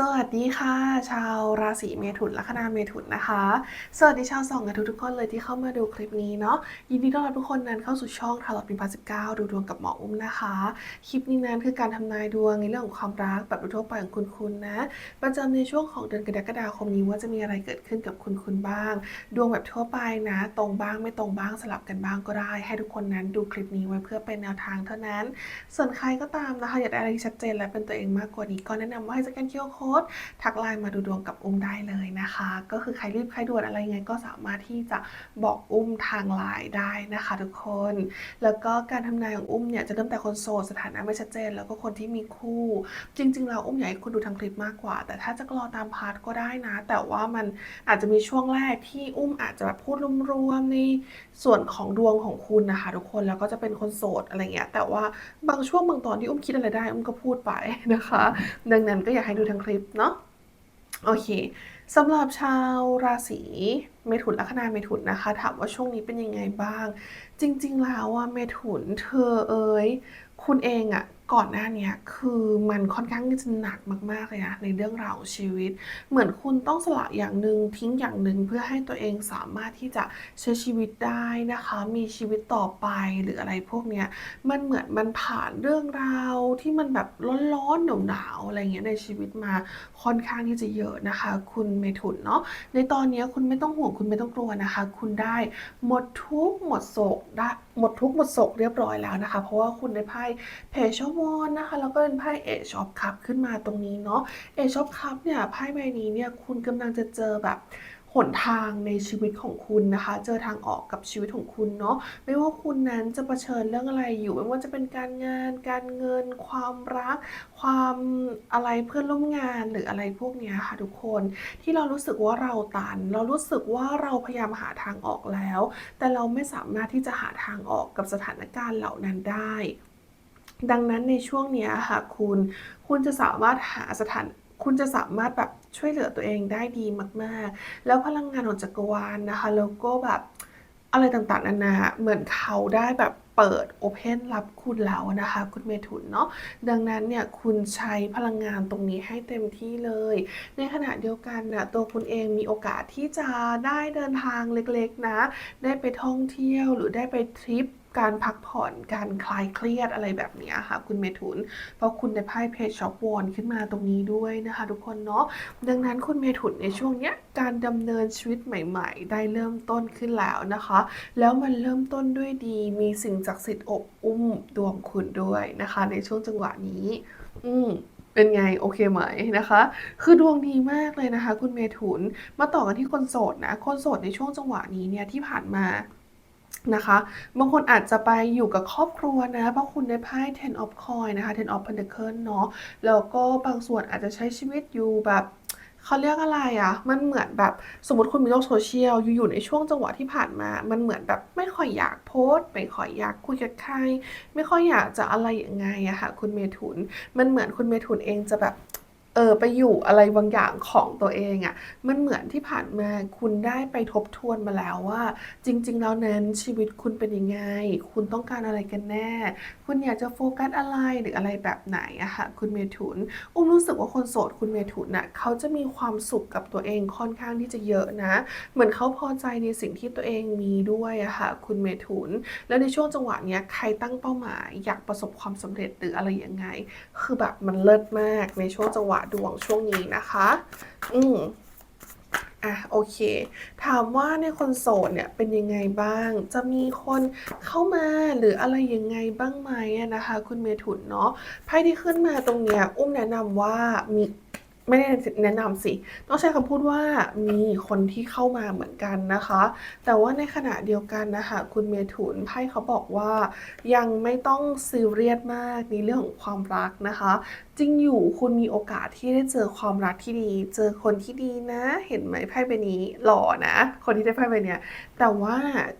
สวัสดีค่ะ ชาวราศีเมถุนลัคนาเมถุนนะคะ สวัสดีชาวสองกันทุกๆคนเลยที่เข้ามาดูคลิปนี้เนาะยินดีต้อนรับทุกคนนั้นเข้าสู่ช่องทาร์ลอตปีพันสิบเก้าดูดวงกับหมออุ้มนะคะ คลิปนี้นั้นคือการทำนายดวงในเรื่องของความรักแบบทั่วไปของคุณคุณนะ ประจำในช่วงของเดือนกรกฎาคมนี้ว่าจะมีอะไรเกิดขึ้นกับคุณคุณบ้าง ดวงแบบทั่วไปนะ ตรงบ้างไม่ตรงบ้างสลับกันบ้างก็ได้ ให้ทุกคนนั้นดูคลิปนี้ไว้เพื่อเป็นแนวทางเท่านั้น ส่วนใครก็ตามนะคะอยากได้อะไรที่ชัดเจนและเป็นตัวเองมากกว่านี้ก็แนะนำว่าให้สแกนคิวโค้ดทักไลน์มาดูดวงกับอุ้มได้เลยนะคะ ก็คือใครรีบใครด่วนอะไรไงก็สามารถที่จะบอกอุ้มทางไลน์ได้นะคะ ทุกคน แล้วก็การทำนายของอุ้มเนี่ยจะเริ่มแต่คนโสดสถานะไม่ชัดเจน แล้วก็คนที่มีคู่ จริงๆแล้วอุ้มอยากให้คุณดูทางคลิปมากกว่า แต่ถ้าจะรอตามพาร์ทก็ได้นะ แต่ว่ามันอาจจะมีช่วงแรกที่อุ้มอาจจะแบบพูดรวมๆใน ส่วนของดวงของคุณนะคะ ทุกคนแล้วก็จะเป็นคนโสดอะไรเงี้ยแต่ว่าบางช่วงบางตอนที่อุ้มคิดอะไรได้อุ้มก็พูดไปนะคะ ดังนั้นก็อยากให้ดูทั้งคลิปเนาะโอเคสำหรับชาวราศีเมถุนลัคนาเมถุนนะคะ ถามว่าช่วงนี้เป็นยังไงบ้าง จริง ๆ แล้วว่าเมถุนเธอเอ๋ยคุณเองอะก่อนหน้าเนี้ยคือมันค่อนข้างที่จะหนักมากๆเลยนะในเรื่องราวชีวิต เหมือนคุณต้องสละอย่างหนึ่งทิ้งอย่างหนึ่งเพื่อให้ตัวเองสามารถที่จะใช้ชีวิตได้นะคะ มีชีวิตต่อไปหรืออะไรพวกเนี้ยมันเหมือนมันผ่านเรื่องราวที่มันแบบร้อนๆหนาวๆอะไรเงี้ยในชีวิตมาค่อนข้างที่จะเยอะนะคะ คุณเมถุนเนาะในตอนนี้คุณไม่ต้องห่วงคุณไม่ต้องกลัวนะคะ คุณได้หมดทุกหมดโศกได้หมดทุกหมดโศกเรียบร้อยแล้วนะคะ เพราะว่าคุณได้ไพ่เพชวอนนะคะแล้วก็เป็นไพ่เอชออฟคัพขึ้นมาตรงนี้เนาะเอชออฟคัพเนี่ยไพ่ใบนี้เนี่ยคุณกำลังจะเจอแบบหนทางในชีวิตของคุณนะคะ เจอทางออกกับชีวิตของคุณเนาะ ไม่ว่าคุณนั้นจะเผชิญเรื่องอะไรอยู่ ไม่ว่าจะเป็นการงาน การเงิน ความรัก ความอะไรเพื่อนร่วมงานหรืออะไรพวกนี้ค่ะทุกคน ที่เรารู้สึกว่าเราตัน เรารู้สึกว่าเราพยายามหาทางออกแล้ว แต่เราไม่สามารถที่จะหาทางออกกับสถานการณ์เหล่านั้นได้ ดังนั้นในช่วงนี้ค่ะคุณ คุณจะสามารถหาสถานคุณจะสามารถแบบช่วยเหลือตัวเองได้ดีมาก ๆ แล้วพลังงานของจักรวาลนะคะ แล้วก็แบบอะไรต่างๆนานาเหมือนเขาได้แบบเปิดโอเพนรับคุณแล้วนะคะ คุณเมถุนเนาะดังนั้นเนี่ยคุณใช้พลังงานตรงนี้ให้เต็มที่เลย ในขณะเดียวกันนะตัวคุณเองมีโอกาสที่จะได้เดินทางเล็กๆนะ ได้ไปท่องเที่ยวหรือได้ไปทริป การพักผ่อนการคลายเครียดอะไรแบบนี้ค่ะคุณเมถุน เพราะคุณได้ไพ่เพจช็อปวอนขึ้นมาตรงนี้ด้วยนะคะทุกคนเนาะดังนั้นคุณเมถุนในช่วงเนี้ยการดำเนินชีวิตใหม่ ๆ ได้เริ่มต้นขึ้นแล้วนะคะ แล้วมันเริ่มต้นด้วยดีมีสิ่งศักดิ์สิทธิ์อบอุ้มดวงคุณด้วยนะคะ ในช่วงจังหวะนี้ อืมเป็นไง โอเคไหมนะคะ คือดวงดีมากเลยนะคะ คุณเมถุน มาต่อกันที่คนโสดนะ คนโสดในช่วงจังหวะนี้เนี่ยที่ผ่านมา นะคะบางคนอาจจะไปอยู่กับครอบครัวนะเพราะคุณได้ไพ่ ten of coin นะคะ ten of pentacle เนาะแล้วก็บางส่วนอาจจะใช้ชีวิตอยู่แบบเขาเรียกอะไรอะ่ะ มันเหมือนแบบสมมติคุณมีโลกโซเชียลอยู่ๆในช่วงจังหวะที่ผ่านมา มันเหมือนแบบไม่ค่อยอยากโพสต์ไม่ค่อยอยากคุยกับใคร ไม่ค่อยอยากจะอะไรอย่างไงอะค่ะ คุณเมถุน มันเหมือนคุณเมถุนเองจะแบบ เออไปอยู่อะไรบางอย่างของตัวเองอะ่ะมันเหมือนที่ผ่านมาคุณได้ไปทบทวนมาแล้วว่า จริง ๆ แล้วนั้นชีวิตคุณเป็นยังไง คุณต้องการอะไรกันแน่คุณอยากจะโฟกัสอะไรหรืออะไรแบบไหนอะค่ะคุณเมถุน อุ้มรู้สึกว่าคนโสดคุณเมถุนน่ะเขาจะมีความสุขกับตัวเองค่อนข้างที่จะเยอะนะ เหมือนเขาพอใจในสิ่งที่ตัวเองมีด้วยอะค่ะคุณเมถุน แล้วในช่วงจังหวะเนี้ยใครตั้งเป้าหมาย อยากประสบความสำเร็จหรืออะไรยังไง คือแบบมันเลิศมากในช่วงจังหวะดวงช่วงนี้นะคะ อืม อะโอเค ถามว่าในคนโสดเนี่ยเป็นยังไงบ้าง จะมีคนเข้ามาหรืออะไรยังไงบ้างไหมอะนะคะ คุณเมถุนเนาะไพ่ที่ขึ้นมาตรงเนี้ยอุ้มแนะนำว่ามี ไม่ได้แนะนำสิ ต้องใช้คำพูดว่ามีคนที่เข้ามาเหมือนกันนะคะ แต่ว่าในขณะเดียวกันนะคะคุณเมถุนไพ่เขาบอกว่า ยังไม่ต้องซีเรียสมากในเรื่องของความรักนะคะ จริงอยู่คุณมีโอกาสที่ได้เจอความรักที่ดี เจอคนที่ดีนะ เห็นไหมไพ่ใบนี้หล่อนะ คนที่ได้ไพ่ใบเนี้ยแต่ว่า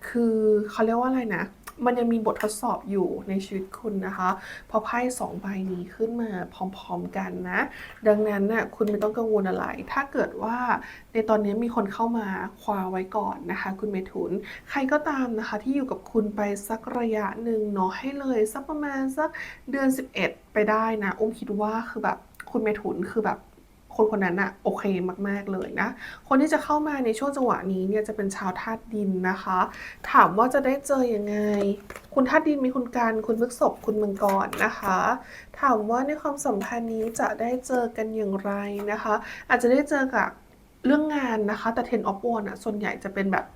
คือเขาเรียกว่าอะไรนะ มันยังมีบททดสอบอยู่ในชีวิตคุณนะคะพราะไพ่สองใบนี้ขึ้นมาพร้อมๆกันนะ ดังนั้นน่ะคุณไม่ต้องกังวลอะไร ถ้าเกิดว่าในตอนนี้มีคนเข้ามาคว้าไว้ก่อนนะคะ คุณเมถุน ใครก็ตามนะคะที่อยู่กับคุณไปสักระยะหนึ่งเนาะให้เลยสักประมาณสักเดือน 11 ไปได้นะอุ้มคิดว่าคือแบบคุณเมถุนคือแบบ คนคนนั้นอะโอเคมาก ๆ เลยนะ คนที่จะเข้ามาในช่วงจังหวะนี้เนี่ยจะเป็นชาวธาตุดินนะคะ ถามว่าจะได้เจออยังไง คุณธาตุดินมีคุณการคุณพฤษภคุณมังกรนะคะ ถามว่าในความสัมพันธ์นี้จะได้เจอกันอย่างไรนะคะ อาจจะได้เจอกับเรื่องงานนะคะ แต่ Ten of Wands อะส่วนใหญ่จะเป็นแบบ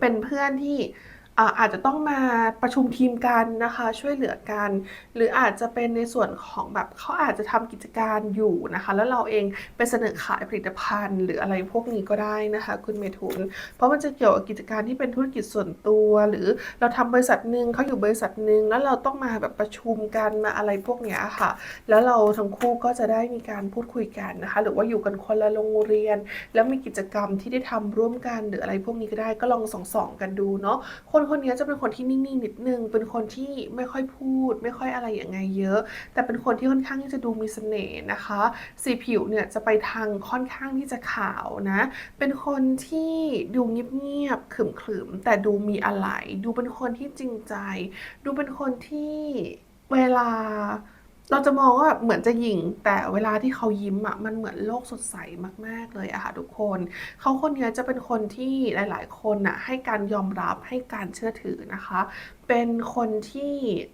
เป็นเพื่อนที่ อาจจะต้องมาประชุมทีมกันนะคะ ช่วยเหลือกัน หรืออาจจะเป็นในส่วนของแบบเขาอาจจะทำกิจการอยู่นะคะ แล้วเราเองไปเสนอขายผลิตภัณฑ์ หรืออะไรพวกนี้ก็ได้นะคะ คุณเมถุน เพราะมันจะเกี่ยวกับกิจการที่เป็นธุรกิจส่วนตัว หรือเราทำบริษัทหนึ่งเขาอยู่บริษัทหนึ่งแล้วเราต้องมาแบบประชุมกันมาอะไรพวกนี้ค่ะ แล้วเราทั้งคู่ก็จะได้มีการพูดคุยกันนะคะ หรือว่าอยู่กันคนละโรงเรียน แล้วมีกิจกรรมที่ได้ทำร่วมกันหรืออะไรพวกนี้ก็ได้ก็ลองส่องๆกันดูเนาะคนคนนี้จะเป็นคนที่นิ่งๆนิดนึง เป็นคนที่ไม่ค่อยพูด ไม่ค่อยอะไรอย่างไงเยอะ แต่เป็นคนที่ค่อนข้างที่จะดูมีเสน่ห์นะคะ สีผิวเนี่ยจะไปทางค่อนข้างที่จะขาวนะ เป็นคนที่ดูเงียบๆขรึมๆแต่ดูมีอะไร ดูเป็นคนที่จริงใจ ดูเป็นคนที่เวลา เราจะมองว่าแบบเหมือนจะหยิ่งแต่เวลาที่เขายิ้มอะมันเหมือนโลกสดใสมากๆเลยอะค่ะทุกคน เขาคนนี้จะเป็นคนที่หลาย ๆ คนน่ะให้การยอมรับให้การเชื่อถือนะคะ เป็นคนที่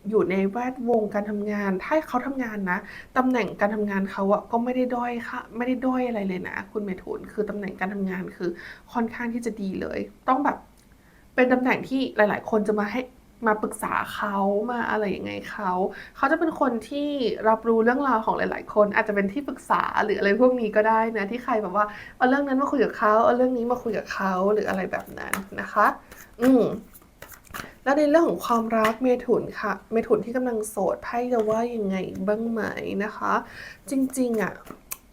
อยู่ในแวดวงการทำงาน ถ้าเขาทำงานนะตำแหน่งการทำงานเขาอะก็ไม่ได้ด้อยค่ะ ไม่ได้ด้อยอะไรเลยนะ คุณเมถุนคือตำแหน่งการทำงานคือค่อนข้างที่จะดีเลย ต้องแบบเป็นตำแหน่งที่หลาย ๆ คนจะมาให้ มาปรึกษาเขามาอะไรยังไงเขาเขาจะเป็นคนที่รับรู้เรื่องราวของหลาย ๆ คน อาจจะเป็นที่ปรึกษาหรืออะไรพวกนี้ก็ได้นะที่ใครแบบว่าเอาเรื่องนั้นมาคุยกับเขาเอาเรื่องนี้มาคุยกับเขาหรืออะไรแบบนั้นนะคะ อืมแล้วในเรื่องของความรักเมถุนค่ะ เมถุนที่กำลังโสดไพ่จะว่ายังไงบ้างไหมนะคะ จริง ๆอะ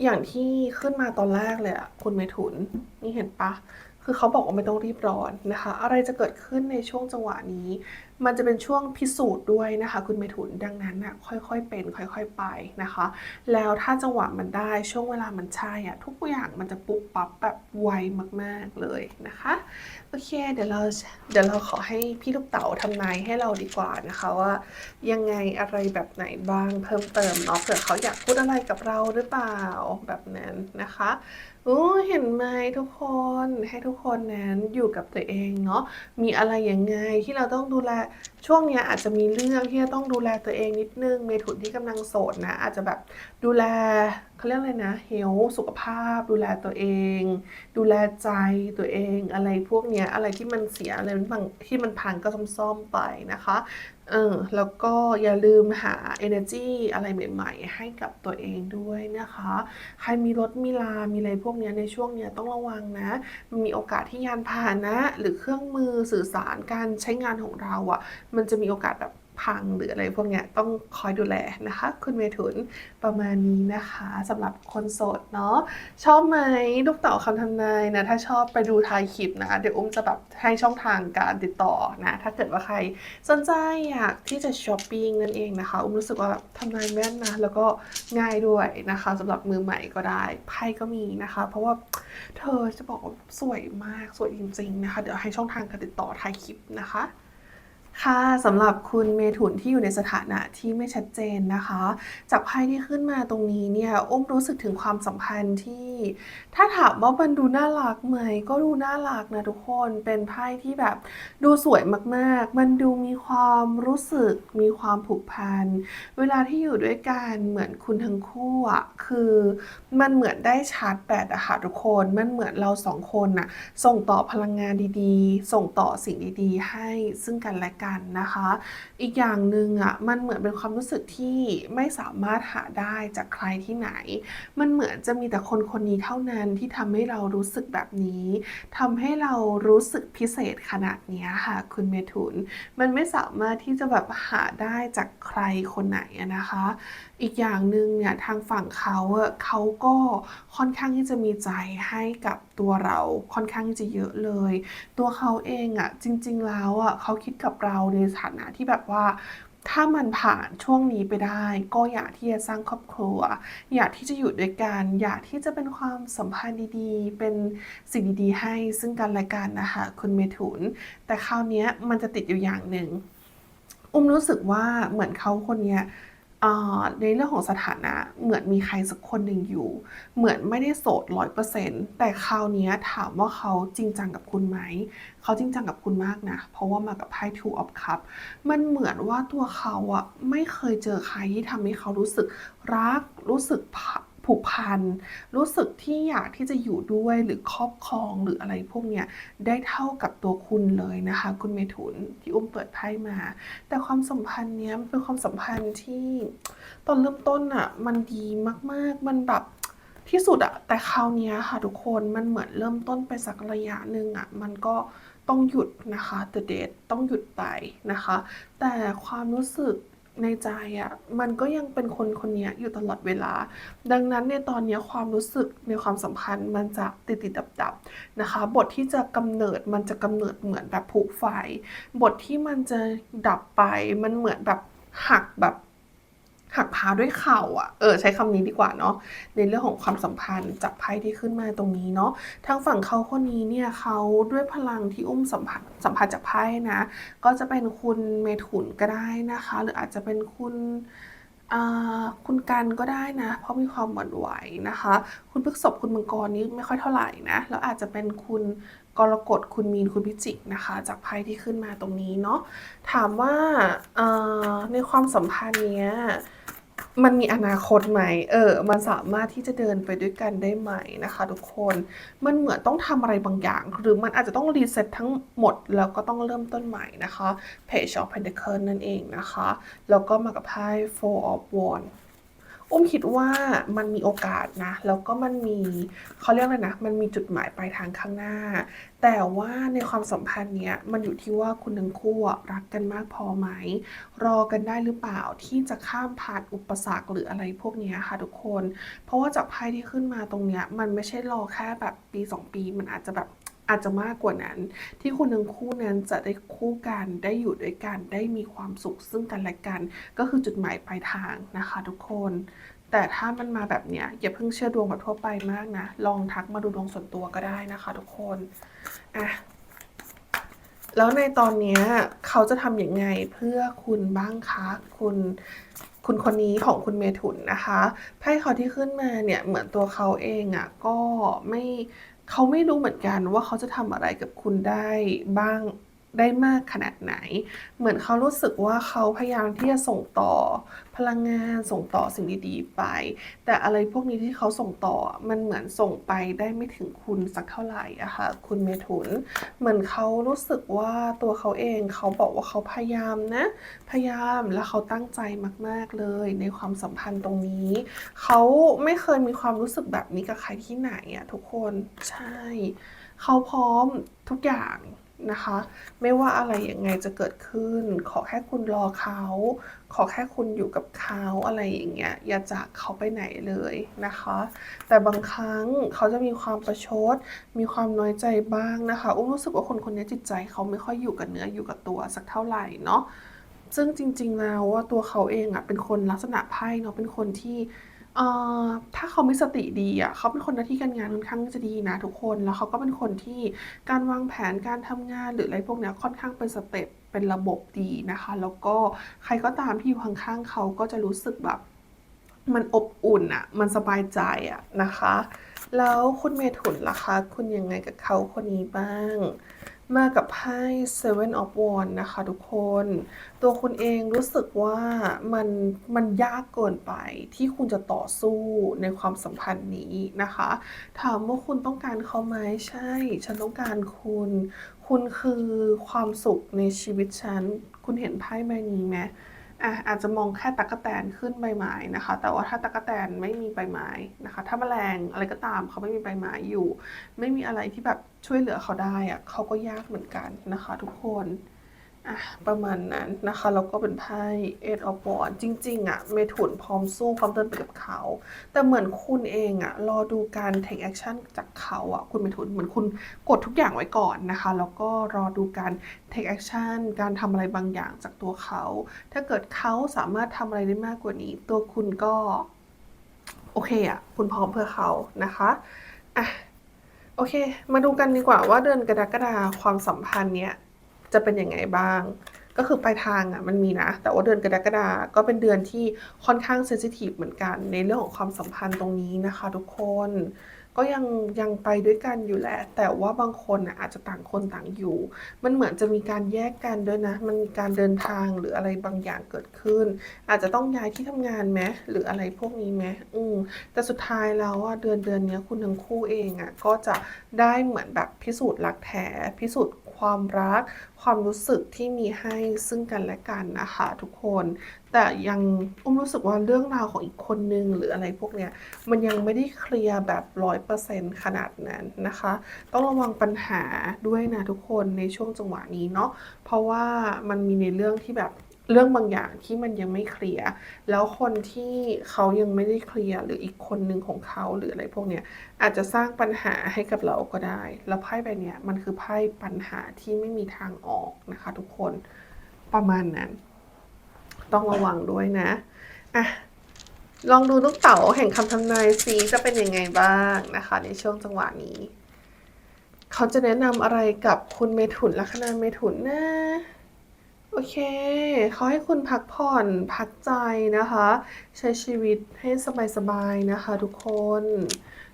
อย่างที่ขึ้นมาตอนแรกเลยอะคุณเมถุนนี่เห็นปะคือเขาบอกว่าไม่ต้องรีบร้อนนะคะ อะไรจะเกิดขึ้นในช่วงจังหวะนี้ มันจะเป็นช่วงพิสูจน์ด้วยนะคะ คุณเมถุนดังนั้นน่ะค่อยๆเป็น ค่อยๆไปนะคะ แล้วถ้าจังหวะมันได้ช่วงเวลามันใช่อะทุกอย่างมันจะปุ๊บปั๊บแบบไวมากๆเลยนะคะโอเคเดี๋ยวเราเดี๋ยวเราขอให้พี่ลูกเต๋าทำนายให้เราดีกว่านะคะว่า ยังไงอะไรแบบไหนบ้างเพิ่มเติมเนาะเผื่อเขาอยากพูดอะไรกับเราหรือเปล่าแบบนั้นนะคะโอ้เห็นไหมทุกคนให้ทุกคนนั้นอยู่กับตัวเองเนาะมีอะไรยังไงที่เราต้องดูแลช่วงเนี้ยอาจจะมีเรื่องที่จะต้องดูแลตัวเองนิดนึงเมถุนที่กำลังโสดนะ อาจจะแบบดูแลเขาเรียกอะไรนะเฮลสุขภาพ ดูแลตัวเอง ดูแลใจตัวเอง อะไรพวกเนี้ยอะไรที่มันเสียอะไรมันพังที่มันพังก็ซ่อมๆไปนะคะเออแล้วก็อย่าลืมหา energy อะไรใหม่ๆ ให้กับตัวเองด้วยนะคะ ใครมีรถมีลา มีอะไรพวกเนี้ยในช่วงเนี้ยต้องระวังนะมันมีโอกาสที่ยานพาหนะ หรือเครื่องมือสื่อสารการใช้งานของเราอะ่ะ มันจะมีโอกาสแบบ พังหรืออะไรพวกเนี้ยต้องคอยดูแลนะคะ คุณเมถุนประมาณนี้นะคะสำหรับคนโสดเนาะชอบไหมลูกเต๋าคำทำนายนะ ถ้าชอบไปดูทายคลิปนะเดี๋ยวอุ้มจะแบบให้ช่องทางการติดต่อนะ ถ้าเกิดว่าใครสนใจอยากที่จะช้อปปิ้งนั่นเองนะคะ อุ้มรู้สึกว่าทำนายแม่นนะ แล้วก็ง่ายด้วยนะคะสำหรับมือใหม่ก็ได้ไพ่ก็มีนะคะ เพราะว่าเธอจะบอกว่าสวยมากสวยจริงๆนะคะ เดี๋ยวให้ช่องทางการติดต่อทายคลิปนะคะ ค่ะสำหรับคุณเมถุนที่อยู่ในสถานะที่ไม่ชัดเจนนะคะ จากไพ่ที่ขึ้นมาตรงนี้เนี่ยอุ้มรู้สึกถึงความสัมพันธ์ที่ ถ้าถามว่ามันดูน่ารักไหมก็ดูน่ารักนะทุกคนเป็นไพ่ที่แบบดูสวยมากๆ มันดูมีความรู้สึกมีความผูกพันเวลาที่อยู่ด้วยกันเหมือนคุณทั้งคู่อะคือมันเหมือนได้ชาร์จแบตอะค่ะทุกคนมันเหมือนเราสองคนน่ะส่งต่อพลังงานดีๆ ส่งต่อสิ่งดีๆ ให้ซึ่งกันและกันนะคะ อีกอย่างหนึ่งอะมันเหมือนเป็นความรู้สึกที่ไม่สามารถหาได้จากใครที่ไหน มันเหมือนจะมีแต่คนคนนี้เท่านั้นที่ทำให้เรารู้สึกแบบนี้ทำให้เรารู้สึกพิเศษขนาดนี้ค่ะ คุณเมถุน มันไม่สามารถที่จะแบบหาได้จากใครคนไหนนะคะ อีกอย่างหนึ่งเนี่ยทางฝั่งเขาเขาก็ค่อนข้างที่จะมีใจให้กับตัวเราค่อนข้างที่จะเยอะเลย ตัวเขาเองอะจริง ๆ แล้วอะเขาคิดกับเราราในฐานะที่แบบว่า ถ้ามันผ่านช่วงนี้ไปได้ ก็อยากที่จะสร้างครอบครัว อยากที่จะอยู่ด้วยกัน อยากที่จะเป็นความสัมพันธ์ดีๆ เป็นสิ่งดีๆ ให้ซึ่งกันและกันนะคะคุณเมถุน แต่คราวนี้มันจะติดอยู่อย่างหนึ่ง อุ้มรู้สึกว่าเหมือนเขาคนเนี้ย ในเรื่องของสถานะเหมือนมีใครสักคนหนึ่งอยู่ เหมือนไม่ได้โสดร้อยเปอร์เซ็นต์แต่คราวนี้ถามว่าเขาจริงจังกับคุณไหม เขาจริงจังกับคุณมากนะ เพราะว่ามากับไพ่ Two of Cup มันเหมือนว่าตัวเขาอะไม่เคยเจอใครที่ทำให้เขารู้สึกรักรู้สึก ผูกพัน รู้สึกที่อยากที่จะอยู่ด้วยหรือครอบครองหรืออะไรพวกเนี้ยได้เท่ากับตัวคุณเลยนะคะ คุณเมถุนที่อุ้มเปิดไพ่มา แต่ความสัมพันธ์เนี้ยมันเป็นความสัมพันธ์ที่ ตอนเริ่มต้นอะมันดีมากๆมันแบบที่สุดอะแต่คราวเนี้ยค่ะทุกคนมันเหมือนเริ่มต้นไปสักระยะหนึ่งอะมันก็ต้องหยุดนะคะ the date ต้องหยุดไปนะคะ แต่ความรู้สึก ในใจอะมันก็ยังเป็นคนคนนี้อยู่ตลอดเวลา ดังนั้นในตอนนี้ความรู้สึกในความสัมพันธ์มันจะติดติดดับดับๆนะคะ บทที่จะกำเนิดมันจะกำเนิดเหมือนแบบผูกไฟ บทที่มันจะดับไปมันเหมือนแบบหักแบบ หักพาด้วยเข่าอะ เออใช้คำนี้ดีกว่าเนาะในเรื่องของความสัมพันธ์จากไพ่ที่ขึ้นมาตรงนี้เนาะทางฝั่งเขาคนนี้เนี่ยเขาด้วยพลังที่อุ้มสัมผัสสัมผัสจากไพ่นะ ก็จะเป็นคุณเมถุนก็ได้นะคะ หรืออาจจะเป็นคุณคุณกันก็ได้นะ เพราะมีความหวั่นไหวนะคะ คุณพฤกษบคุณมังกรนี้ไม่ค่อยเท่าไหร่นะ แล้วอาจจะเป็นคุณกรกฎคุณมีนคุณพิจิกนะคะ จากไพ่ที่ขึ้นมาตรงนี้เนาะถามว่าในความสัมพันธ์เนี้ย มันมีอนาคตไหม เออ มันสามารถที่จะเดินไปด้วยกันได้ไหมนะคะทุกคน มันเหมือนต้องทำอะไรบางอย่าง หรือมันอาจจะต้องรีเซ็ตทั้งหมดแล้วก็ต้องเริ่มต้นใหม่นะคะ Page of Pentacles นั่นเองนะคะ แล้วก็มากับไพ่ Four of Wands อุ้มคิดว่ามันมีโอกาสนะ แล้วก็มันมีเขาเรียกอะไรนะ มันมีจุดหมายปลายทางข้างหน้า แต่ว่าในความสัมพันธ์เนี้ยมันอยู่ที่ว่าคุณทั้งคู่รักกันมากพอไหม รอกันได้หรือเปล่าที่จะข้ามผ่านอุปสรรคหรืออะไรพวกนี้ค่ะทุกคน เพราะว่าจากไพ่ที่ขึ้นมาตรงเนี้ยมันไม่ใช่รอแค่แบบปีสองปี มันอาจจะแบบ อาจจะมากกว่านั้น ที่คุณทั้งคู่นั้นจะได้คู่กันได้อยู่ด้วยกันได้มีความสุขซึ่งกันและกัน ก็คือจุดหมายปลายทางนะคะทุกคน แต่ถ้ามันมาแบบเนี้ยอย่าเพิ่งเชื่อดวงแบบทั่วไปมากนะ ลองทักมาดูดวงส่วนตัวก็ได้นะคะ ทุกคนอะแล้วในตอนนี้เขาจะทำอยังไงเพื่อคุณบ้างคะคุณคุณคนนี้ของคุณเมถุนนะคะไพ่เขาที่ขึ้นมาเนี่ยเหมือนตัวเขาเองอะ่ะก็ไม่ เขาไม่รู้เหมือนกันว่าเขาจะทำอะไรกับคุณได้บ้างได้มากขนาดไหน เหมือนเขารู้สึกว่าเขาพยายามที่จะส่งต่อ พลังงานส่งต่อสิ่งดีๆไป แต่อะไรพวกนี้ที่เขาส่งต่อมันเหมือนส่งไปได้ไม่ถึงคุณสักเท่าไหร่อะค่ะคุณเมถุน เหมือนเขารู้สึกว่าตัวเขาเองเขาบอกว่าเขาพยายามนะ พยายามและเขาตั้งใจมาก ๆเลยในความสัมพันธ์ตรงนี้ เขาไม่เคยมีความรู้สึกแบบนี้กับใครที่ไหนอะทุกคนใช่ เขาพร้อมทุกอย่าง นะคะ ไม่ว่าอะไรยังไงจะเกิดขึ้น ขอแค่คุณรอเขา ขอแค่คุณอยู่กับเขาอะไรอย่างเงี้ยอย่าจากเขาไปไหนเลยนะคะ แต่บางครั้งเขาจะมีความประชด มีความน้อยใจบ้างนะคะอุ้มรู้สึกว่าคนคนนี้จิตใจเขาไม่ค่อยอยู่กับเนื้ออยู่กับตัวสักเท่าไหร่เนาะซึ่งจริงๆแล้วว่าตัวเขาเองอะเป็นคนลักษณะไพ่เนาะเป็นคนที่ เอ่อ ถ้าเขามีสติดีอะเขาเป็นคนหน้าที่การงานค่อนข้างจะดีนะทุกคน แล้วเขาก็เป็นคนที่การวางแผนการทำงาน หรืออะไรพวกเนี้ย ค่อนข้างเป็นสเต็ป เป็นระบบดีนะคะ แล้วก็ใครก็ตามที่อยู่ข้าง ๆ เขาก็จะรู้สึกแบบ มันอบอุ่นอะ มันสบายใจอะนะคะ แล้วคุณเมถุนล่ะคะ คุณยังไงกับเขาคนนี้บ้าง มากับไพ่ Seven of Wands นะคะทุกคน ตัวคุณเองรู้สึกว่ามันมันยากเกินไปที่คุณจะต่อสู้ในความสัมพันธ์นี้นะคะ ถามว่าคุณต้องการเขาไหมใช่ ฉันต้องการคุณ คุณคือความสุขในชีวิตฉัน คุณเห็นไพ่ใบนี้ไหม อะอาจจะมองแค่ตั๊กแตนขึ้นใบไม้นะคะ แต่ว่าถ้าตั๊กแตนไม่มีใบไม้นะคะ ถ้าแมลงอะไรก็ตามเขาไม่มีใบไม้อยู่ ไม่มีอะไรที่แบบช่วยเหลือเขาได้อะเขาก็ยากเหมือนกันนะคะ ทุกคน อะประมาณนั้นนะคะแล้วก็เป็นไพ่ Eight of Wands จริง ๆ อะ เมถุนพร้อมสู้พร้อมเดินไปกับเขา แต่เหมือนคุณเองอะ รอดูการ take action จากเขาอะ คุณเมถุนเหมือนคุณกดทุกอย่างไว้ก่อนนะคะ แล้วก็รอดูการ take action การทำอะไรบางอย่างจากตัวเขา ถ้าเกิดเขาสามารถทำอะไรได้มากกว่านี้ ตัวคุณก็ โอเคอะ คุณพร้อมเพื่อเขานะคะอะโอเค มาดูกันดีกว่าว่าเดือนกรกฎาคมความสัมพันธ์เนี้ย จะเป็นยังไงบ้าง ก็คือปลายทางอะมันมีนะ แต่ว่าเดือนกรกฎาก็เป็นเดือนที่ค่อนข้างเซนซิทีฟเหมือนกัน ในเรื่องของความสัมพันธ์ตรงนี้นะคะ ทุกคนก็ยังยังไปด้วยกันอยู่แหละ แต่ว่าบางคนน่ะอาจจะต่างคนต่างอยู่ มันเหมือนจะมีการแยกกันด้วยนะ มันมีการเดินทางหรืออะไรบางอย่างเกิดขึ้น อาจจะต้องย้ายที่ทำงานไหมหรืออะไรพวกนี้ไหมอืมแต่สุดท้ายแล้วอะเดือนเดือนเนี้ยคุณทั้งคู่เองอะก็จะได้เหมือนแบบพิสูจน์รักแท้พิสูจน์ความรักความรู้สึกที่มีให้ซึ่งกันและกันนะคะทุกคน แต่ยังอุ้มรู้สึกว่าเรื่องราวของอีกคนนึงหรืออะไรพวกเนี้ยมันยังไม่ได้เคลียร์แบบร้อยเปอร์เซ็นต์ขนาดนั้นนะคะ ต้องระวังปัญหาด้วยนะทุกคนในช่วงจังหวะนี้เนาะเพราะว่ามันมีในเรื่องที่แบบ เรื่องบางอย่างที่มันยังไม่เคลียร์ แล้วคนที่เขายังไม่ได้เคลียร์หรืออีกคนหนึ่งของเขาหรืออะไรพวกเนี้ยอาจจะสร้างปัญหาให้กับเราก็ได้ แล้วไพ่ใบเนี้ยมันคือไพ่ปัญหาที่ไม่มีทางออกนะคะ ทุกคนประมาณนั้น ต้องระวังด้วยนะอะลองดูลูกเต๋าแห่งคำทำนายสีจะเป็นยังไงบ้างนะคะ ในช่วงจังหวะนี้ เขาจะแนะนำอะไรกับคุณเมถุนลัคนาเมถุนนะ เค เขาให้คุณพักผ่อนพักใจนะคะ ใช้ชีวิตให้สบายๆนะคะทุกคน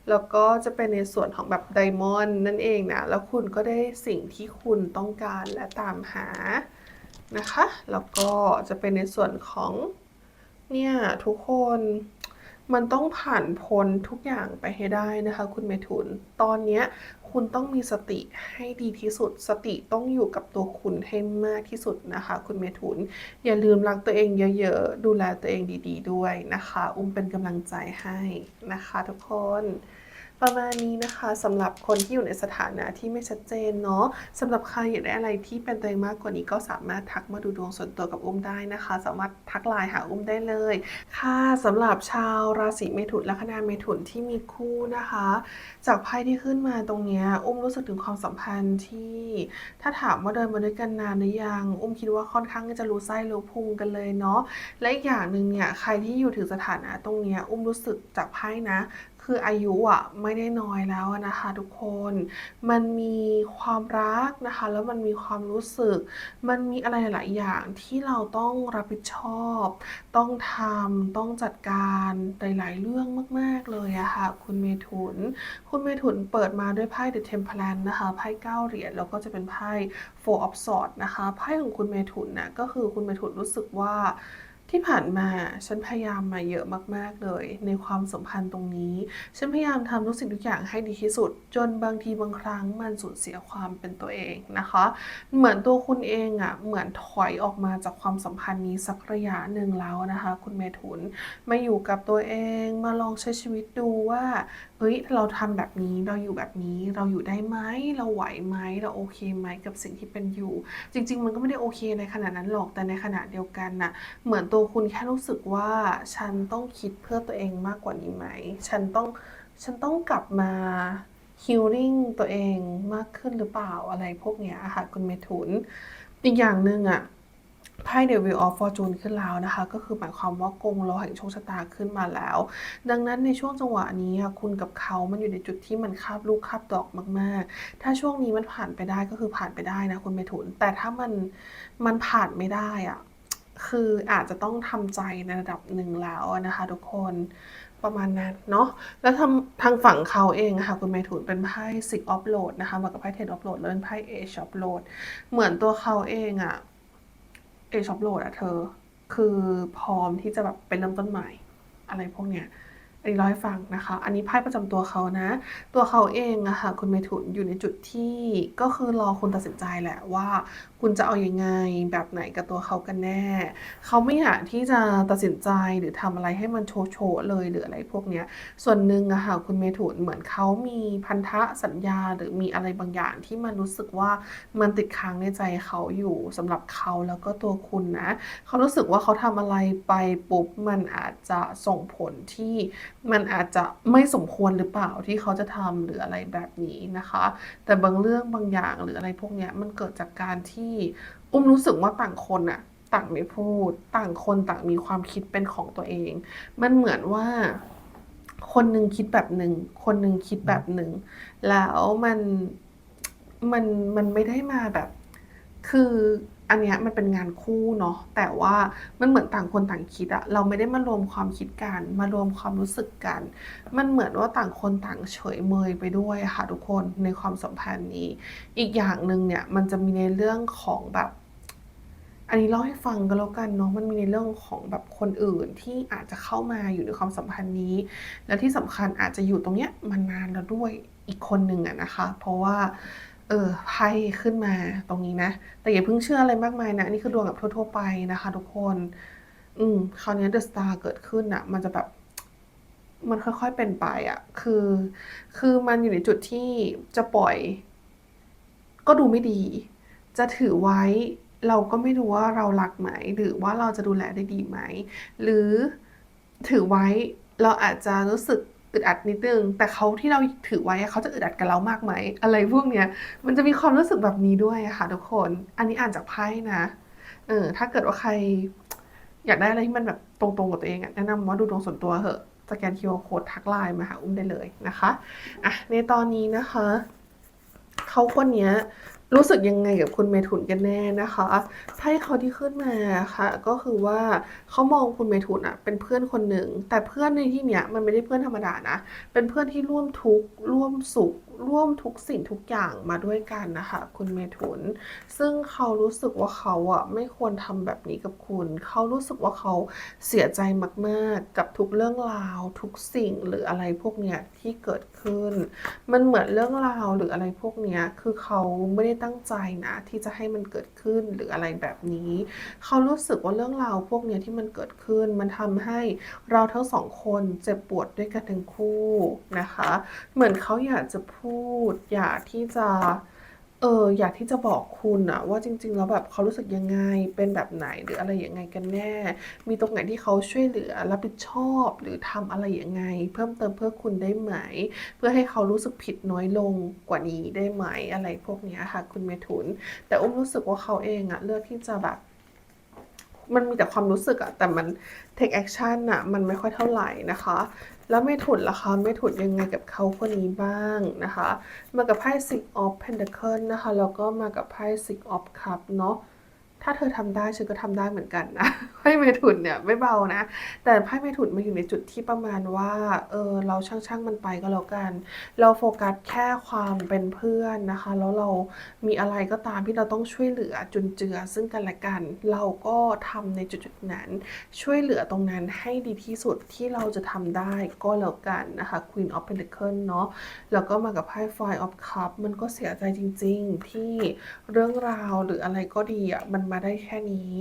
แล้วก็จะเป็นในส่วนของแบบไดมอนด์นั่นเองนะ แล้วคุณก็ได้สิ่งที่คุณต้องการและตามหานะคะ แล้วก็จะเป็นในส่วนของเนี่ยทุกคนมันต้องผ่านพ้นทุกอย่างไปให้ได้นะคะ คุณเมถุน ตอนเนี้ย คุณต้องมีสติให้ดีที่สุด สติต้องอยู่กับตัวคุณให้มากที่สุดนะคะ คุณเมถุน อย่าลืมรักตัวเองเยอะๆ ดูแลตัวเองดีๆ ด้วยนะคะ อุ้มเป็นกำลังใจให้นะคะทุกคน ประมาณนี้นะคะสำหรับคนที่อยู่ในสถานะที่ไม่ชัดเจนเนาะสำหรับใครอยากได้อะไรที่เป็นตัวเองมากกว่านี้ก็สามารถทักมาดูดวงส่วนตัวกับอุ้มได้นะคะ สามารถทักไลน์หาอุ้มได้เลย ค่ะสำหรับชาวราศีเมถุนและคณาเมถุนที่มีคู่นะคะ จากไพ่ที่ขึ้นมาตรงนี้อุ้มรู้สึกถึงความสัมพันธ์ที่ ถ้าถามว่าเดินมาด้วยกันนานหรือยัง อุ้มคิดว่าค่อนข้างจะรู้ไส้รู้พุงกันเลยเนาะและอีกอย่างหนึ่งเนี่ยใครที่อยู่ถึงสถานะตรงนี้อุ้มรู้สึกจากไพ่นะ คืออายุอะไม่ได้น้อยแล้วนะคะทุกคน มันมีความรักนะคะ แล้วมันมีความรู้สึก มันมีอะไรหลายอย่างที่เราต้องรับผิดชอบ ต้องทำต้องจัดการหลายๆเรื่องมาก ๆเลยอะค่ะคุณเมถุน คุณเมถุนเปิดมาด้วยไพ่ The Temperance นะคะไพ่เก้าเหรียญแล้วก็จะเป็นไพ่ Four of Swords นะคะไพ่ของคุณเมถุนน่ะก็คือคุณเมถุนรู้สึกว่า ที่ผ่านมาฉันพยายามมาเยอะมาก ๆ เลย ในความสัมพันธ์ตรงนี้ ฉันพยายามทำทุกสิ่งทุกอย่างให้ดีที่สุด จนบางทีบางครั้งมันสูญเสียความเป็นตัวเองนะคะ เหมือนตัวคุณเองอะ่ะเหมือนถอยออกมาจากความสัมพันธ์นี้สักระยะหนึ่งแล้วนะคะ คุณเมถุนมาอยู่กับตัวเองมาลองใช้ชีวิตดูว่าเฮ้ยเราทำแบบนี้เราอยู่แบบนี้เราอยู่ได้ไหมเราไหวไหมเราโอเคไหมกับสิ่งที่เป็นอยู่ จริง ๆ มันก็ไม่ได้โอเคในขนาดนั้นหรอกแต่ในขณะเดียวกันน่ะเหมือนตัวคุณแค่รู้สึกว่าฉันต้องคิดเพื่อตัวเองมากกว่านี้ไหม ฉันต้องฉันต้องกลับมา healing ตัวเองมากขึ้นหรือเปล่าอะไรพวกเนี้ยค่ะคุณเมถุน อีกอย่างหนึ่งอะไพ่ The Wheel of Fortune ขึ้นแล้วนะคะ ก็คือหมายความว่ากงล้อแห่งโชคชะตาขึ้นมาแล้ว ดังนั้นในช่วงจังหวะนี้อะคุณกับเขามันอยู่ในจุดที่มันคาบลูกคาบดอกมากๆ ถ้าช่วงนี้มันผ่านไปได้ก็คือผ่านไปได้นะคุณเมถุน แต่ถ้ามันมันผ่านไม่ได้อะ คืออาจจะต้องทำใจในระดับหนึ่งแล้วนะคะทุกคนประมาณนั้นเนาะแล้วทางทางฝั่งเขาเองอะค่ะคุณเมถุนเป็นไพ่สิกออฟโหลดนะคะมากับไพ่เทนออฟโหลดแล้วเป็นไพ่เอชออฟโหลดเหมือนตัวเขาเองอะเอชออฟโหลดอะเธอ คือพร้อมที่จะแบบเป็นเริ่มต้นใหม่ อะไรพวกเนี้ย อันนี้เล่าให้ฟังนะคะ อันนี้ไพ่ประจำตัวเขานะ ตัวเขาเองอะค่ะคุณเมถุนอยู่ในจุดที่ก็คือรอคุณตัดสินใจแหละว่า คุณจะเอาอยัางไงแบบไหนกับตัวเขากันแน่ เขาไม่อยากที่จะตัดสินใจหรือทำอะไรให้มันโชว์โชว์เลยหรืออะไรพวกเนี้ย ส่วนหนึ่งอะค่ะคุณเมถุนเหมือนเขามีพันธะสัญญาหรือมีอะไรบางอย่างที่มันรู้สึกว่ามันติดค้างในใจเขาอยู่สำหรับเขาแล้วก็ตัวคุณนะ เขารู้สึกว่าเขาทำอะไรไปปุ๊บมันอาจจะส่งผลที่ มันอาจจะไม่สมควรหรือเปล่าที่เขาจะทำหรืออะไรแบบนี้นะคะ แต่บางเรื่องบางอย่างหรืออะไรพวกเนี้ยมันเกิดจากการที่อุ้มรู้สึกว่าต่างคนอะต่างไม่พูด ต่างคนต่างมีความคิดเป็นของตัวเอง มันเหมือนว่า คนหนึ่งคิดแบบหนึ่งคนหนึ่งคิดแบบหนึ่งแล้วมันมันมันไม่ได้มาแบบ คือ อันเนี้ยมันเป็นงานคู่เนาะแต่ว่ามันเหมือนต่างคนต่างคิดอะเราไม่ได้มารวมความคิดกันมารวมความรู้สึกกัน มันเหมือนว่าต่างคนต่างเฉยเมยไปด้วยค่ะทุกคนในความสัมพันธ์นี้ อีกอย่างหนึ่งเนี่ยมันจะมีในเรื่องของแบบ อันนี้เล่าให้ฟังก็แล้วกันเนาะมันมีในเรื่องของแบบคนอื่นที่อาจจะเข้ามาอยู่ในความสัมพันธ์นี้ แล้วที่สำคัญอาจจะอยู่ตรงเนี้ยมานานแล้วด้วยอีกคนหนึ่งอะนะคะ เพราะว่า เออไพ่ขึ้นมาตรงนี้นะ แต่อย่าเพิ่งเชื่ออะไรมากมายนะอันนี้คือดวงแบบทั่วๆไปนะคะ ทุกคน อืมคราวนี้เดอะสตาร์เกิดขึ้นอะมันจะแบบ มันค่อยๆเป็นไปอะคือ คือมันอยู่ในจุดที่จะปล่อย ก็ดูไม่ดี จะถือไว้เราก็ไม่รู้ว่าเรารักไหม หรือว่าเราจะดูแลได้ดีไหม หรือถือไว้เราอาจจะรู้สึก อึดอัดนิดนึง แต่เขาที่เราถือไว้เขาจะอึดอัดกับเรามากไหม อะไรพวกเนี้ย มันจะมีความรู้สึกแบบนี้ด้วยอะค่ะทุกคน อันนี้อ่านจากไพ่นะ เออ ถ้าเกิดว่าใคร อยากได้อะไรที่มันแบบตรงๆกับตัวเองแนะนำว่าดูดวงส่วนตัวเหอะ สแกน QR Code ทักไลน์มาหาอุ้มได้เลยนะคะ อะ ในตอนนี้นะคะ เขาคนเนี้ย รู้สึกยังไงกับคุณเมถุนกันแน่นะคะไพ่เขาที่ขึ้นมาค่ะ ก็คือว่าเขามองคุณเมถุนอะเป็นเพื่อนคนหนึ่งแต่เพื่อนในที่เนี้ยมันไม่ได้เพื่อนธรรมดานะ เป็นเพื่อนที่ร่วมทุกข์ร่วมสุขร่วมทุกสิ่งทุกอย่างมาด้วยกันนะคะ คุณเมถุน ซึ่งเขารู้สึกว่าเขาอะไม่ควรทำแบบนี้กับคุณ เขารู้สึกว่าเขาเสียใจมากๆ กับทุกเรื่องราว ทุกสิ่งหรืออะไรพวกเนี้ยที่เกิดขึ้น มันเหมือนเรื่องราวหรืออะไรพวกเนี้ยคือเขาไม่ได้ตั้งใจนะที่จะให้มันเกิดขึ้นหรืออะไรแบบนี้ เขารู้สึกว่าเรื่องราวพวกเนี้ยที่มันเกิดขึ้น มันทำให้เราทั้งสองคนเจ็บปวดด้วยกันทั้งคู่นะคะ เหมือนเขาอยากจะพูดอยากที่จะ เอออยากที่จะบอกคุณอะว่าจริง ๆ แล้วแบบเขารู้สึกยังไงเป็นแบบไหนหรืออะไรยังไงกันแน่ มีตรงไหนที่เขาช่วยเหลือรับผิดชอบหรือทำอะไรยังไง เพิ่มเติมเพื่อคุณได้ไหม เพื่อให้เขารู้สึกผิดน้อยลงกว่านี้ได้ไหมอะไรพวกนี้ค่ะ คุณเมถุน แต่อุ้มรู้สึกว่าเขาเองอะเลือกที่จะแบบมันมีแต่ความรู้สึกอะแต่มัน take action อะมันไม่ค่อยเท่าไหร่นะคะ แล้วเมถุนล่ะคะเมถุนยังไงกับเขาคนนี้บ้างนะคะ มากับไพ่ Six of Pentacle นะคะ แล้วก็มากับไพ่ Six of Cup เนาะ ถ้าเธอทำได้ฉันก็ทำได้เหมือนกันนะไพ่เมถุนเนี่ยไม่เบานะ แต่ไพ่เมถุนมาอยู่ในจุดที่ประมาณว่าเออเราช่างช่างมันไปก็แล้วกัน เราโฟกัสแค่ความเป็นเพื่อนนะคะ แล้วเรามีอะไรก็ตามที่เราต้องช่วยเหลือจุนเจือซึ่งกันและกัน เราก็ทำในจุดๆนั้น ช่วยเหลือตรงนั้นให้ดีที่สุดที่เราจะทำได้ก็แล้วกันนะคะ Queen of Pentacle เนาะแล้วก็มากับไพ่ Five of Cup มันก็เสียใจจริง ๆ ที่เรื่องราวหรืออะไรก็ดีอะมันมาได้แค่นี้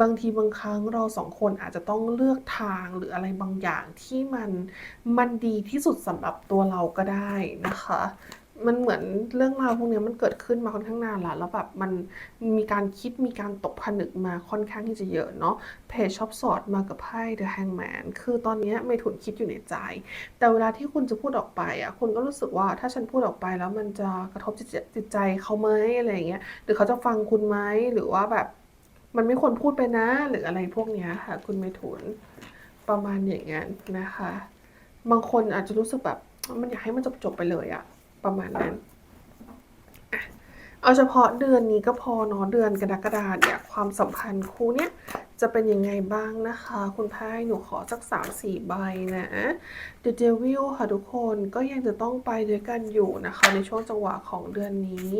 บางทีบางครั้งเราสองคนอาจจะต้องเลือกทางหรืออะไรบางอย่างที่มันมันดีที่สุดสำหรับตัวเราก็ได้นะคะ มันเหมือนเรื่องราวพวกนี้มันเกิดขึ้นมาค่อนข้างนานละแล้วแบบมันมีการคิดมีการตกผนึกมาค่อนข้างที่จะเยอะเนาะเพจช็อปสอดมากับไพ่ The Hangman คือตอนนี้ยเมถุนคิดอยู่ในใจ แต่เวลาที่คุณจะพูดออกไปอะคุณก็รู้สึกว่าถ้าฉันพูดออกไปแล้วมันจะกระทบจิตจิตใจเขาไหมอะไรอย่างเงี้ยหรือเขาจะฟังคุณไหมหรือว่าแบบมันไม่ควรพูดไปนะหรืออะไรพวกนี้ค่ะ คุณเมถุนประมาณอย่างนั้นนะคะ บางคนอาจจะรู้สึกแบบมันอยากให้มันจบๆไปเลยอะ ประมาณนั้น เอาเฉพาะเดือนนี้ก็พอเนาะเดือนกรกฎาเนี่ยความสัมพันธ์คู่เนี้ยจะเป็นยังไงบ้างนะคะ คุณไพ่หนูขอสักสามสี่ใบนะ The Devil ค่ะทุกคนก็ยังจะต้องไปด้วยกันอยู่นะคะ ในช่วงจังหวะของเดือนนี้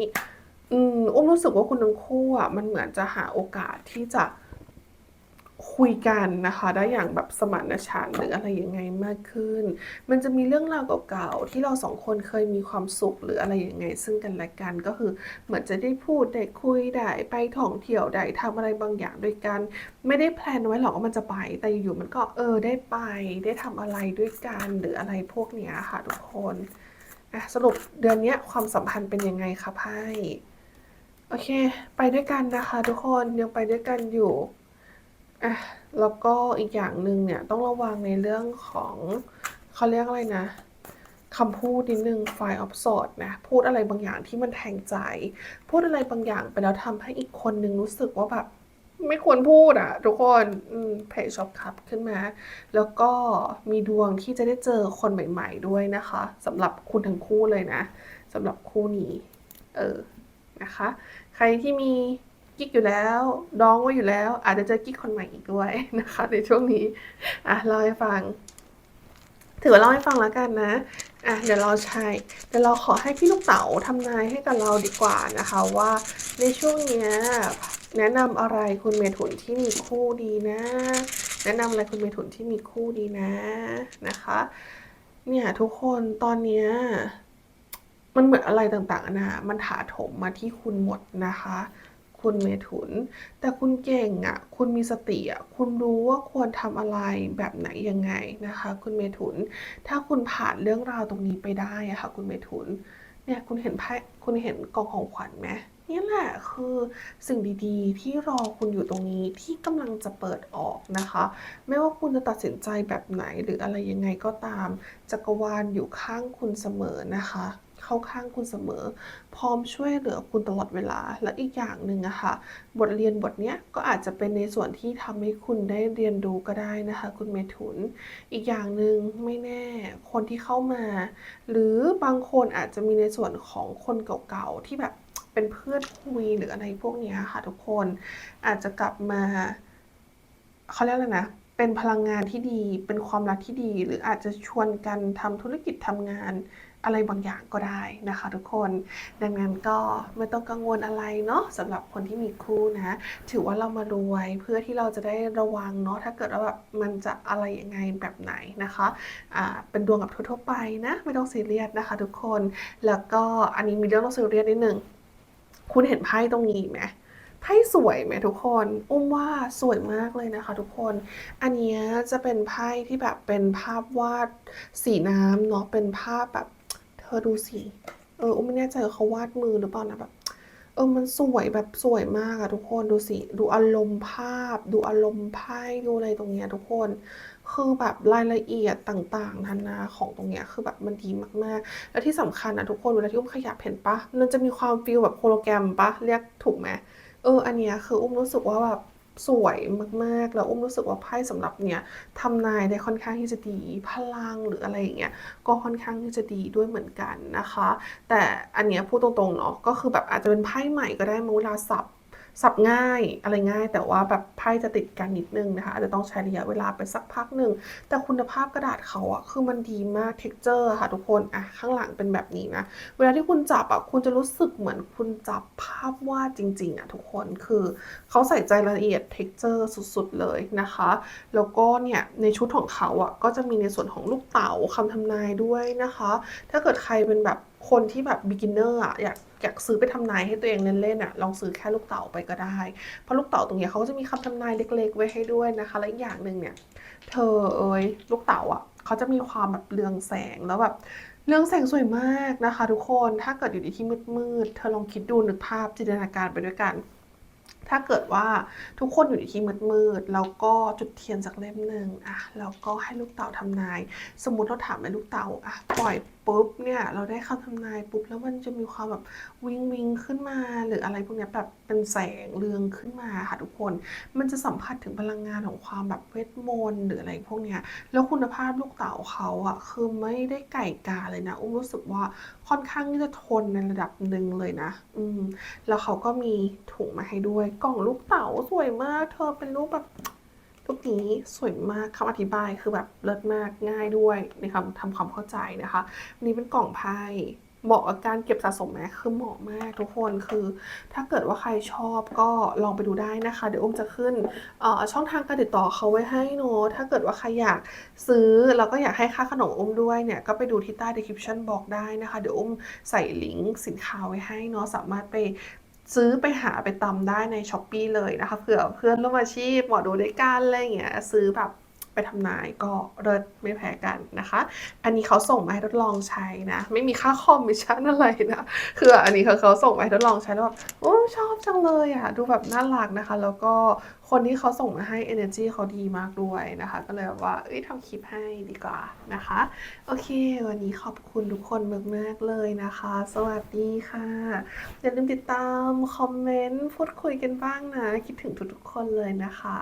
อืมอุ้มรู้สึกว่าคุณทั้งคู่อะมันเหมือนจะหาโอกาสที่จะ คุยกันนะคะได้อย่างแบบสมานฉันท์หรืออะไรยังไงมากขึ้น มันจะมีเรื่องราวเก่าๆที่เราสองคนเคยมีความสุขหรืออะไรยังไง ซึ่งกันและกันก็คือเหมือนจะได้พูดได้คุยได้ไปท่องเที่ยวได้ทำอะไรบางอย่างด้วยกัน ไม่ได้แพลนไว้หรอกว่ามันจะไป แต่อยู่ๆมันก็เออได้ไป ได้ทำอะไรด้วยกันหรืออะไรพวกเนี้ยค่ะทุกคนอะสรุปเดือนเนี้ยความสัมพันธ์เป็นยังไงคะไพ่โอเค ไปด้วยกันนะคะ ทุกคนยังไปด้วยกันอยู่ อะแล้วก็อีกอย่างหนึ่งเนี่ยต้องระวังในเรื่องของเขาเรียกอะไรนะคำพูดนิดนึง fire of sword นะพูดอะไรบางอย่างที่มันแทงใจ พูดอะไรบางอย่างไปแล้วทำให้อีกคนนึงรู้สึกว่าแบบไม่ควรพูดอะทุกคนเพจช็อปคับขึ้นมา แล้วก็มีดวงที่จะได้เจอคนใหม่ ๆ ด้วยนะคะสำหรับคุณทั้งคู่เลยนะสำหรับคู่นี้ เออนะคะ ใครที่มี กิ๊กอยู่แล้วดองไว้อยู่แล้ว อาจจะเจอกิ๊กคนใหม่อีกด้วยนะคะ ในช่วงนี้อะเล่าให้ฟัง ถือว่าเล่าให้ฟังแล้วกันนะอะเดี๋ยวเราใช้เดี๋ยวเราขอให้พี่ลูกเต๋าทำนายให้กับเราดีกว่านะคะ ว่าในช่วงเนี้ยแนะนำอะไรคุณเมถุนที่มีคู่ดีนะ แนะนำอะไรคุณเมถุนที่มีคู่ดีนะนะคะ เนี่ยทุกคนตอนเนี้ยมันเหมือนอะไรต่างๆนะมันถาโถมมาที่คุณหมดนะคะ คุณเมถุน แต่คุณเก่งอะ คุณมีสติอะ คุณรู้ว่าควรทำอะไรแบบไหนยังไงนะคะ คุณเมถุน ถ้าคุณผ่านเรื่องราวตรงนี้ไปได้อะค่ะ คุณเมถุน เนี่ยคุณเห็นไพ่คุณเห็นกองของขวัญไหมนี่แหละคือสิ่งดีๆ ที่รอคุณอยู่ตรงนี้ที่กำลังจะเปิดออกนะคะ ไม่ว่าคุณจะตัดสินใจแบบไหนหรืออะไรยังไงก็ตาม จักรวาลอยู่ข้างคุณเสมอนะคะ เข้าข้างคุณเสมอ พร้อมช่วยเหลือคุณตลอดเวลา และอีกอย่างหนึ่งอะค่ะ บทเรียนบทเนี้ยก็อาจจะเป็นในส่วนที่ทำให้คุณได้เรียนรู้ก็ได้นะคะ คุณเมถุน อีกอย่างหนึ่งไม่แน่คนที่เข้ามา หรือบางคนอาจจะมีในส่วนของคนเก่าๆที่แบบเป็นเพื่อนคุยหรืออะไรพวกนี้ค่ะทุกคนอาจจะกลับมาเขาเรียกอะไรนะเป็นพลังงานที่ดี เป็นความรักที่ดี หรืออาจจะชวนกันทำธุรกิจทำงาน อะไรบางอย่างก็ได้นะคะทุกคนดังนั้นก็ไม่ต้องกังวลอะไรเนาะสำหรับคนที่มีคู่นะถือว่าเรามารวยเพื่อที่เราจะได้ระวังเนาะถ้าเกิดว่าแบบมันจะอะไรยังไงแบบไหนนะคะอ่าเป็นดวงกับทั่วๆไปนะไม่ต้องซีเรียสนะคะ ทุกคนแล้วก็อันนี้มีเรื่องต้องซีเรียสนิดนึงคุณเห็นไพ่ตรงนี้ไหมไพ่สวยไหมทุกคน อุ้มว่าสวยมากเลยนะคะ ทุกคน อันนี้จะเป็นไพ่ที่แบบเป็นภาพวาดสีน้ำเนาะเป็นภาพแบบ เธอดูสิ เอออุ้มไม่แน่ใจว่าเขาวาดมือหรือเปล่านะแบบ เออ มันสวยแบบสวยมากอะทุกคนดูสิ ดูอารมณ์ภาพ ดูอารมณ์ไพ่ดูอะไรตรงเนี้ยทุกคน คือแบบรายละเอียดต่างๆนานาของตรงเนี้ยคือแบบมันดีมากๆ แล้วที่สำคัญนะทุกคนเวลาที่อุ้มขยับเห็นปะมันจะมีความฟีลแบบโฮโลแกรมปะเรียกถูกไหมเออ อันเนี้ยคืออุ้มรู้สึกว่าแบบ สวยมากๆ แล้วอุ้มรู้สึกว่าไพ่สำหรับเนี่ยทำนายได้ค่อนข้างที่จะดีพลังหรืออะไรอย่างเงี้ยก็ค่อนข้างที่จะดีด้วยเหมือนกันนะคะ แต่อันเนี้ยพูดตรงๆเนาะก็คือแบบอาจจะเป็นไพ่ใหม่ก็ได้มั้งเวลาสับ สับง่ายอะไรง่าย แต่ว่าแบบไพ่จะติดกันนิดนึงนะคะอาจจะต้องใช้ระยะเวลาไปสักพักหนึ่ง แต่คุณภาพกระดาษเขาอะคือมันดีมาก texture ค่ะทุกคนอะข้างหลังเป็นแบบนี้นะ เวลาที่คุณจับอะคุณจะรู้สึกเหมือนคุณจับภาพวาดจริงๆอะทุกคนคือเขาใส่ใจรายละเอียด texture สุดๆเลยนะคะ แล้วก็เนี่ยในชุดของเขาอะก็จะมีในส่วนของลูกเต๋าคำทำนายด้วยนะคะ ถ้าเกิดใครเป็นแบบคนที่แบบ beginner อะอยาก อยากซื้อไปทำนายให้ตัวเองเล่นๆอะลองซื้อแค่ลูกเต๋าไปก็ได้ เพราะลูกเต๋าตรงนี้เขาก็จะมีคำทำนายเล็ก ๆ ไว้ให้ด้วยนะคะ และอีกอย่างหนึ่งเนี่ยเธอเอ้ยลูกเต๋าอะเขาจะมีความแบบเรืองแสงแล้วแบบเรืองแสงสวยมากนะคะ ทุกคน ถ้าเกิดอยู่ในที่มืดๆ เธอลองคิดดูนึกภาพจินตนาการไปด้วยกัน ถ้าเกิดว่าทุกคนอยู่ในที่มืดๆ แล้วก็จุดเทียนจากเล่มหนึ่งอะ แล้วก็ให้ลูกเต่าทำนาย สมมติเราถามให้ลูกเต่าอะปล่อย ปุ๊บเนี่ยเราได้คำทำนายปุ๊บแล้วมันจะมีความแบบวิงวิงขึ้นมา หรืออะไรพวกเนี้ยแบบเป็นแสงเรืองขึ้นมาค่ะทุกคน มันจะสัมผัสถึงพลังงานของความแบบเวทมนต์หรืออะไรพวกเนี้ยแล้วคุณภาพลูกเต๋าเขาอะคือไม่ได้ไก่กาเลยนะอุ้มรู้สึกว่าค่อนข้างที่จะทนในระดับหนึ่งเลยนะ อืม แล้วเขาก็มีถุงมาให้ด้วยกล่องลูกเต๋าสวยมาก เธอเป็นรูปแบบ รูปนี้สวยมากคำอธิบายคือแบบเลิศมากง่ายด้วยในคำทำความเข้าใจนะคะอันนี้เป็นกล่องไพ่เหมาะกับการเก็บสะสมไหมคือเหมาะมากทุกคนคือ ถ้าเกิดว่าใครชอบก็ลองไปดูได้นะคะ เดี๋ยวอุ้มจะขึ้นช่องทางการติดต่อเขาไว้ให้เนอะถ้าเกิดว่าใครอยากซื้อแล้วก็อยากให้ค่าขนมอุ้มด้วยเนี่ยก็ไปดูที่ใต้ description บอกได้นะคะ เดี๋ยวอุ้มใส่ลิงก์สินค้าไว้ให้เนาะสามารถไป ซื้อไปหาไปตำได้ในช้อปปีเลยนะคะเผื่อเพื่อนร่วมอาชีพหมอดูด้วยกันอะไรอย่างเงี้ยซื้อแบบ ไปทำนายก็เลิศไม่แพ้กันนะคะ อันนี้เขาส่งมาให้ทดลองใช้นะ ไม่มีค่าคอมมิชชั่นอะไรนะคืออันนี้เขาเขาส่งมาให้ทดลองใช้แล้วแบบโอ้ชอบจังเลยอะดูแบบน่ารักนะคะ แล้วก็คนที่เขาส่งมาให้ energy เขาดีมากด้วยนะคะ ก็เลยว่าเอ้ยทำคลิปให้ดีกว่านะคะ โอเค วันนี้ขอบคุณทุกคนมากๆเลยนะคะ สวัสดีค่ะ อย่าลืมติดตาม คอมเมนต์ พูดคุยกันบ้างนะ คิดถึงทุกๆคนเลยนะคะ